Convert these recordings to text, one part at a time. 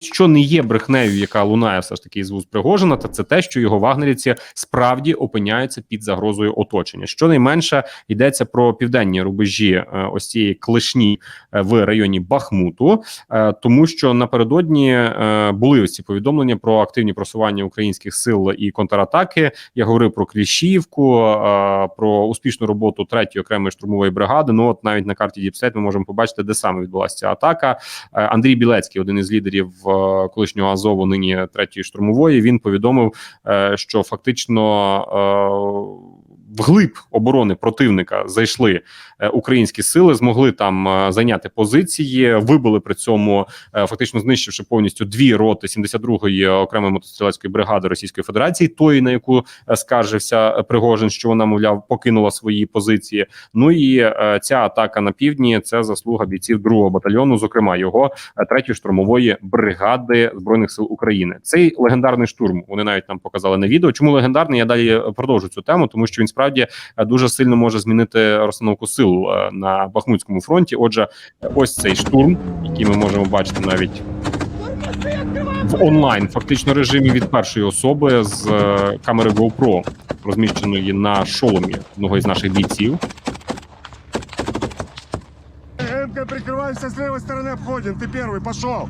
Що не є брехнею, яка лунає все ж таки із вуз Пригожина, та це те, що його вагнерівці справді опиняються під загрозою оточення. Щонайменше йдеться про південні рубежі е, ось цієї клешні е, в районі Бахмуту, е, тому що напередодні були ось ці повідомлення про активні просування українських сил і контратаки. Я говорив про Кліщівку, про успішну роботу третьої окремої штурмової бригади. Ну от навіть на карті Діпстейт ми можемо побачити, де саме відбулася ця атака. Андрій Білецький, один із лідерів колишнього Азову, нині третьої штурмової, він повідомив, е, що фактично. Вглиб оборони противника зайшли е, українські сили, змогли там е, зайняти позиції, вибили при цьому, е, фактично знищивши повністю дві роти 72-ї окремої мотострілецької бригади Російської Федерації, тої на яку скаржився Пригожин, що вона мовляв покинула свої позиції. Ну і ця атака на півдні це заслуга бійців другого батальйону, зокрема його третьої штурмової бригади збройних сил України. Цей легендарний штурм вони навіть нам показали на відео. Чому легендарний? Я далі продовжу цю тему, тому що він справді е, дуже сильно може змінити розстановку сил е, на Бахмутському фронті. Отже, е, ось цей штурм, який ми можемо бачити навіть. В онлайн фактично режимі від першої особи з е, камери GoPro, розміщеної на шоломі одного із наших бійців. Эмка, прикрываемся с левой стороны, обходим. Ты первый, пошел.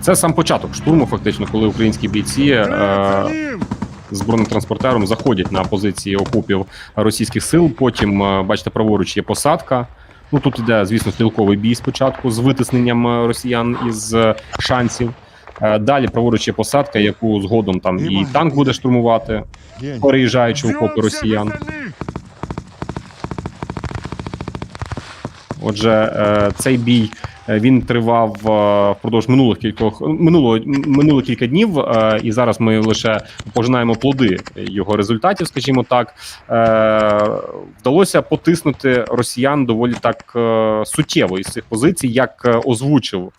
Це сам початок штурму, фактично, коли українські бійці е, За ним. з бронетранспортером заходять на позиції окупів російських сил. Потім, е, бачите, праворуч є посадка. Ну тут іде, звісно, стрілковий бій спочатку з витисненням е, росіян із е, шансів. Далі праворуч є посадка, яку згодом там і танк буде штурмувати, переїжджаючи в окопи росіян. Отже, цей бій він тривав е, впродовж минулих кількох минуло минуло кілька днів, е, і зараз ми лише пожинаємо плоди його результатів, скажімо так. Е, Вдалося потиснути росіян доволі так е, суттєво із цих позицій, як е, озвучив.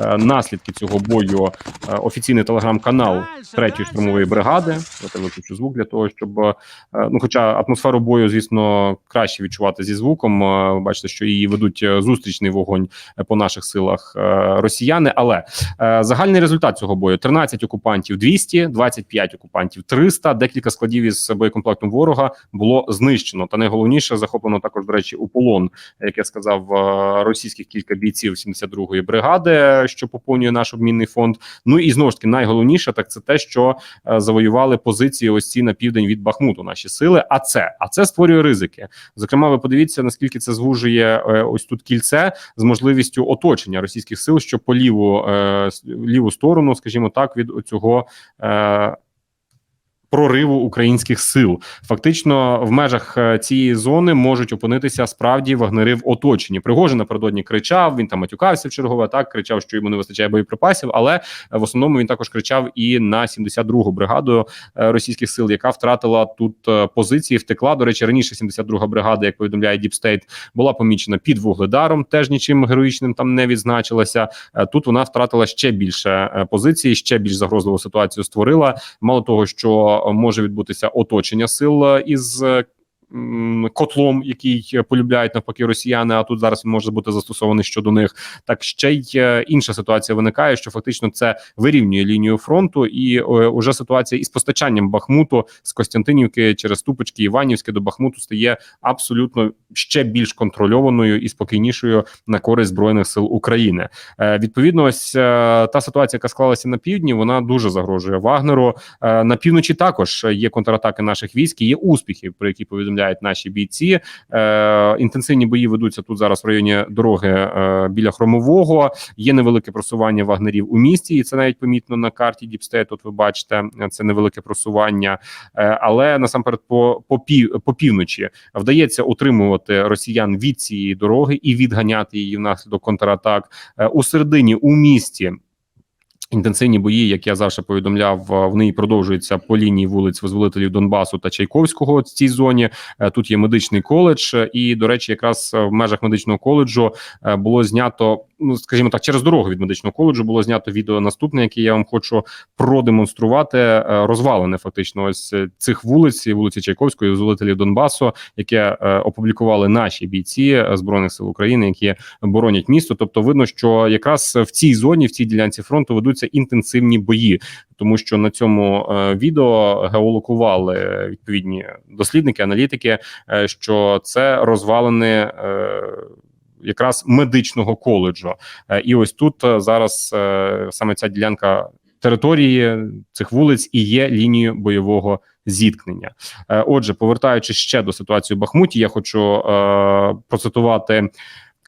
Е, Наслідки цього бою е, офіційний телеграм-канал третьої штурмової бригади. Я виключу звук для того, щоб е, ну, хоча атмосферу бою, звісно, краще відчувати зі звуком. Ви бачите, що її ведуть зустрічний вогонь по наших силах росіяни. Але загальний результат цього бою: 13 окупантів 200, 25 окупантів 300, Декілька складів із боєкомплектом ворога було знищено. Та найголовніше захоплено також, до речі, у полон, як я сказав, російських кілька бійців 72-ї бригади, що поповнює наш обмінний фонд. Ну і знову ж таки, найголовніше так це те, що е, завоювали позиції ось ці на південь від Бахмуту. Наші сили. А це а це створює ризики. Зокрема, ви подивіться наскільки це звужує е, ось тут кільце з можливістю оточення російських сил, що по ліву е, ліву сторону, скажімо так, від цього. Прориву українських сил фактично в межах е, цієї зони можуть опинитися справді вагнери в оточенні. Пригожин напередодні кричав. Він там матюкався в чергове. Так кричав, що йому не вистачає боєприпасів. Але е, в основному він також кричав і на 72-гу бригаду е, російських сил, яка втратила тут позиції. Втекла. До речі, раніше 72-га бригада, як повідомляє Діпстейт, була помічена під вугледаром. Теж нічим героїчним там не відзначилася. Тут вона втратила ще більше позицій, ще більш загрозливу ситуацію створила. Мало того, що може відбутися оточення сил е, із. Котлом, який е, полюбляють навпаки росіяни, а тут зараз він може бути застосований щодо них. Так ще й е, інша ситуація виникає, що фактично це вирівнює лінію фронту, і е, уже ситуація із постачанням Бахмуту з Костянтинівки через Тупочки Іванівське до Бахмуту стає абсолютно ще більш контрольованою і спокійнішою на користь збройних сил України. Відповідно, ось та ситуація, яка склалася на півдні, вона дуже загрожує Вагнеру. На півночі також є контратаки наших військ, і є успіхи, про які повідомляють наші бійці. Е, Інтенсивні бої ведуться тут зараз в районі дороги е, біля Хромового. Є невелике просування вагнерів у місті, і це навіть помітно на карті Діпстейт. Тут ви бачите це невелике просування, Е, але насамперед по, по, пів, по півночі вдається утримувати росіян від цієї дороги і відганяти її внаслідок контратак Е, у середині у місті. Інтенсивні бої, як я завжди повідомляв, е, вони продовжуються по лінії вулиць визволителів Донбасу та Чайковського. В цій зоні Е, тут є медичний коледж, е, і до речі, якраз в межах медичного коледжу було знято. Ну, скажімо так, через дорогу від медичного коледжу було знято відео наступне, яке я вам хочу продемонструвати. Розвалене фактично ось цих вулиць, вулиці Чайковської, визволителів Донбасу, яке опублікували наші бійці збройних сил України, які боронять місто. Тобто, видно, що якраз в цій зоні, в цій ділянці фронту ведуться ведуться інтенсивні бої, тому що на цьому е, відео геолокували відповідні дослідники, аналітики, е, що це розвалини. Е, Якраз медичного коледжу, і ось тут зараз саме ця ділянка території цих вулиць і є лінією бойового зіткнення. Отже, повертаючись ще до ситуації в Бахмуті, я хочу процитувати.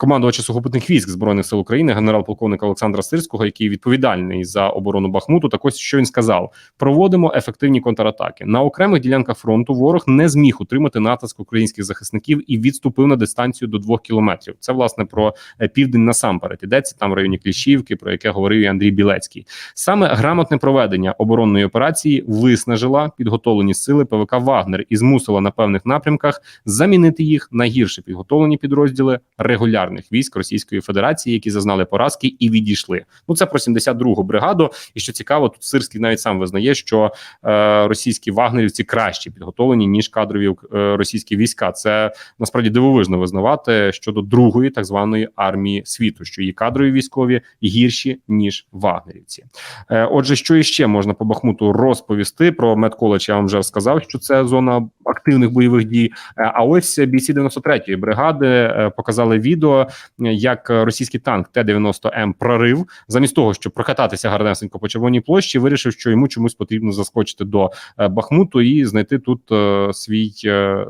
Командувача сухопутних військ збройних сил України, генерал-полковника Олександра Сирського, який відповідальний за оборону Бахмуту. Так ось що він сказав: проводимо ефективні контратаки на окремих ділянках фронту. Ворог не зміг утримати натиск українських захисників і відступив на дистанцію до двох кілометрів. Це власне про е, південь насамперед. Ідеться там в районі Кліщівки, про яке говорив і Андрій Білецький. Саме грамотне проведення оборонної операції виснажила підготовлені сили ПВК Вагнер і змусила на певних напрямках замінити їх на гірше підготовлені підрозділи регулярних військ Російської Федерації, які зазнали поразки і відійшли. Ну це про 72-гу бригаду. І що цікаво, тут Сирський навіть сам визнає, що е, російські вагнерівці краще підготовлені ніж кадрові е, російські війська. Це насправді дивовижно визнавати щодо другої так званої армії світу, що її кадрові військові гірші ніж вагнерівці. Е, Отже, що іще можна по Бахмуту розповісти про медколедж? Я вам вже сказав, що це зона активних бойових дій. Е, А ось бійці 93-ї бригади е, показали відео, як російський танк Т-90М прорив, замість того, щоб прокататися гарнесенько по червоній площі, вирішив, що йому чомусь потрібно заскочити до е, Бахмуту і знайти тут е, свій, е, е,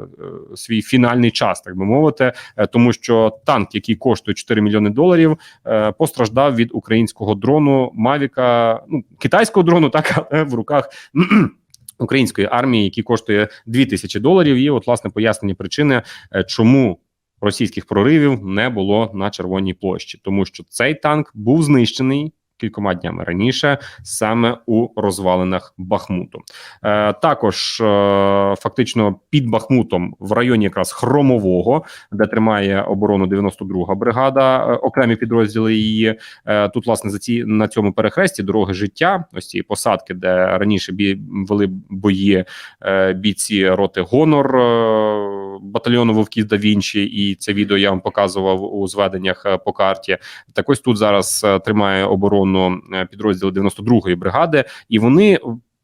свій фінальний час, так би мовити, Е, тому що танк, який коштує 4 мільйони доларів, е, постраждав від українського дрону Мавіка, ну китайського дрону, так але в руках. Української армії, який коштує 2000 доларів, і от власне пояснені причини, е, чому російських проривів не було на червоній площі, тому що цей танк був знищений кількома днями раніше, саме у розвалинах Бахмуту. Е, також е, фактично під Бахмутом в районі якраз Хромового, де тримає оборону 92-га бригада, е, окремі підрозділи її. Е, тут, власне, за ці на цьому перехресті дороги життя, ось ці посадки, де раніше бі, вели бої е, бійці роти Гонор е, батальйону Вовків да Вінчі, і це відео я вам показував у зведеннях е, по карті. Так ось тут зараз е, тримає оборону е, підрозділ 92-ї бригади, і вони.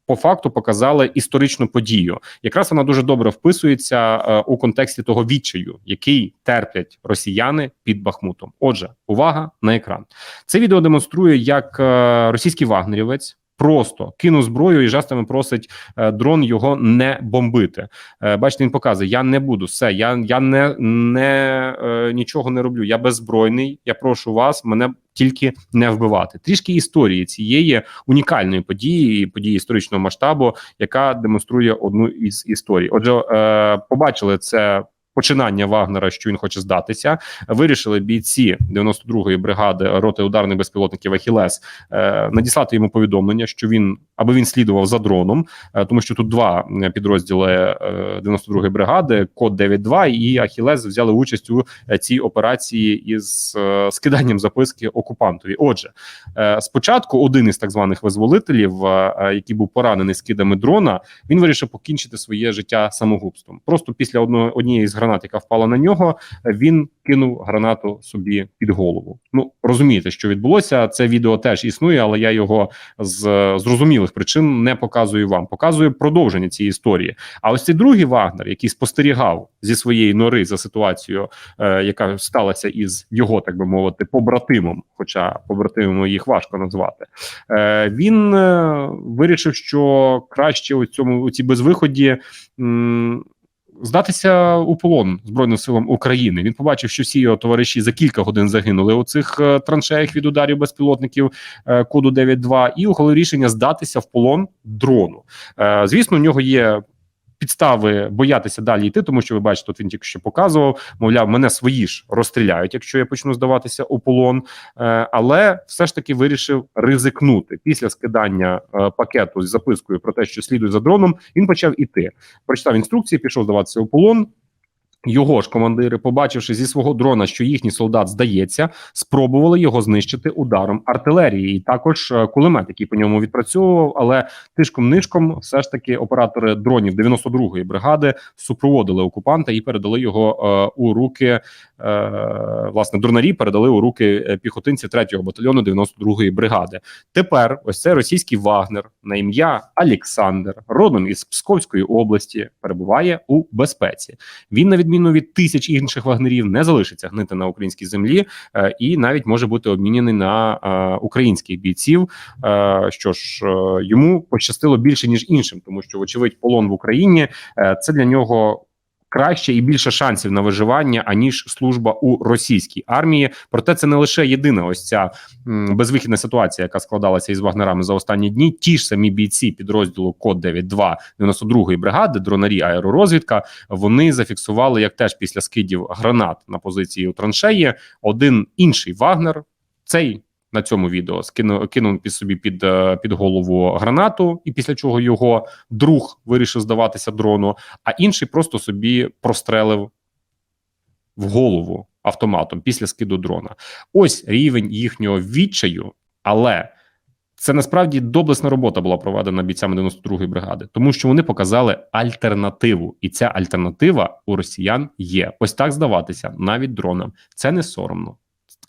По факту показали історичну подію. Якраз вона дуже добре вписується е, у контексті того відчаю, який терплять росіяни під Бахмутом. Отже, увага на екран. Це відео демонструє, як е, російський вагнерівець просто кинув зброю і жестами просить е, дрон його не бомбити. Е, бачите, він показує: я не буду все. Я я не, не е, нічого не роблю. Я беззбройний. Я прошу вас, мене тільки не вбивати. Трішки історії цієї унікальної події, події історичного масштабу, яка демонструє одну із історій. Отже, побачили це. Починання Вагнера, що він хоче здатися, вирішили бійці 92-ї бригади роти ударних безпілотників Ахілес е, надіслати йому повідомлення, що він аби він слідував за дроном, е, тому що тут два е, підрозділи е, 92-ї бригади, код 92 і Ахілес взяли участь у цій операції із скиданням записки окупантові. Отже, спочатку один із так званих визволителів, який був поранений скидами дрона, він вирішив покінчити своє життя самогубством. Просто після однієї з гранат, яка впала на нього, він кинув гранату собі під голову. Ну розумієте, що відбулося. Це відео теж існує, але я його з зрозумілих причин не показую вам. Показую продовження цієї історії. А ось цей другий Вагнер, який спостерігав зі своєї нори за ситуацією, е, яка сталася із його, так би мовити, побратимом, хоча побратимом їх важко назвати. Е, він е, вирішив, що краще у цьому у цій безвиході. м, Здатися у полон збройним силам України. Він побачив, що всі його товариші за кілька годин загинули у цих е, траншеях від ударів безпілотників е, коду 9.2 і ухвалив рішення здатися в полон дрону. Е, звісно, у нього є. Підстави боятися далі йти, тому що ви бачите, тут він тільки що показував. Мовляв, мене свої ж розстріляють, якщо я почну здаватися у полон. Е, але все ж таки вирішив ризикнути після скидання е, пакету з запискою про те, що слідує за дроном. Він почав іти. Прочитав інструкції, пішов здаватися у полон. Його ж командири, побачивши зі свого дрона, що їхній солдат здається, спробували його знищити ударом артилерії, і також е, кулемет, який по ньому відпрацьовував. Але тишком нишком, все ж таки, оператори дронів 92-ї бригади супроводили окупанта і передали його е, у руки. Е, власне, дронарі передали у руки е, піхотинців 3-го батальйону 92-ї бригади. Тепер ось цей російський Вагнер на ім'я Олександр, родом із Псковської області, перебуває у безпеці. Він, на відміну від тисяч інших вагнерів, не залишиться гнити на українській землі е, і навіть може бути обмінений на е, українських бійців. Е, що ж йому пощастило більше ніж іншим, тому що, вочевидь, полон в Україні це для нього. Краще і більше шансів на виживання аніж служба у російській армії. Проте це не лише єдина ось ця безвихідна ситуація, яка складалася із вагнерами за останні дні. Ті ж самі бійці підрозділу Код 92 92-ї бригади, дронарі аеророзвідка. Вони зафіксували, як теж після скидів гранат на позиції у траншеї, один інший вагнер. Цей на цьому відео скинув кинув під собі під, е, під голову гранату, і після чого його друг вирішив здаватися дрону, а інший просто собі прострелив в голову автоматом після скиду дрона. Ось рівень їхнього відчаю, але це насправді доблесна робота була проведена бійцями 92-ї бригади, тому що вони показали альтернативу, і ця альтернатива у росіян є. Ось так здаватися навіть дронам. Це не соромно.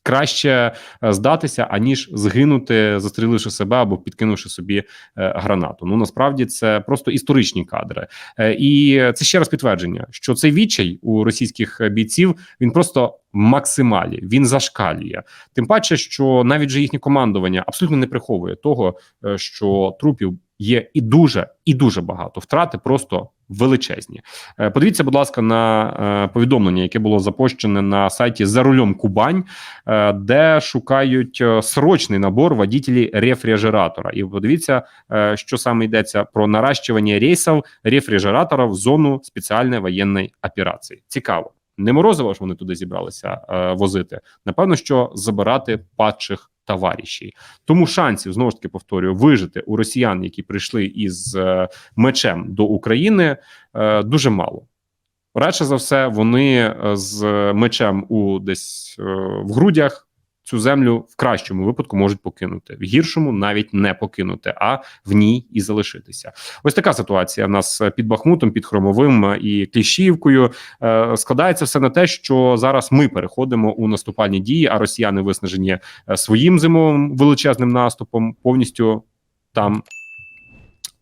Краще е, здатися, аніж згинути, застріливши себе або підкинувши собі е, гранату. Ну насправді це просто історичні кадри, Е, і це ще раз підтвердження, що цей відчай у російських бійців він просто максималі він зашкалює. Тим паче, що навіть же їхнє командування абсолютно не приховує того, що трупів є і дуже, і дуже багато. Втрати просто величезні. Е, Подивіться, будь ласка, на е, повідомлення, яке було запущене на сайті за рулем Кубань, е, де шукають срочний набор водітелів рефрижератора. І подивіться, що саме йдеться про наращування рейсів рефрижератора в зону спеціальної воєнної операції. Цікаво. Не морозиво ж вони туди зібралися е, возити. Напевно, що забирати падших товаришів. Тому шансів знову ж таки повторюю вижити у росіян, які прийшли із е, мечем до України, е, дуже мало. Радше за все, вони е, з мечем у десь в грудях цю землю в кращому випадку можуть покинути, в гіршому навіть не покинути, а в ній і залишитися. Ось така ситуація в нас під Бахмутом, під Хромовим і Кліщіївкою. Е, Складається все на те, що зараз ми переходимо у наступальні дії, а росіяни виснажені е, своїм зимовим величезним наступом, повністю там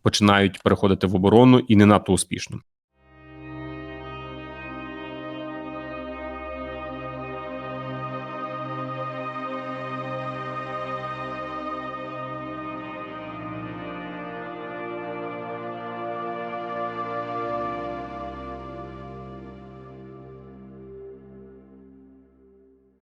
починають переходити в оборону і не надто успішно.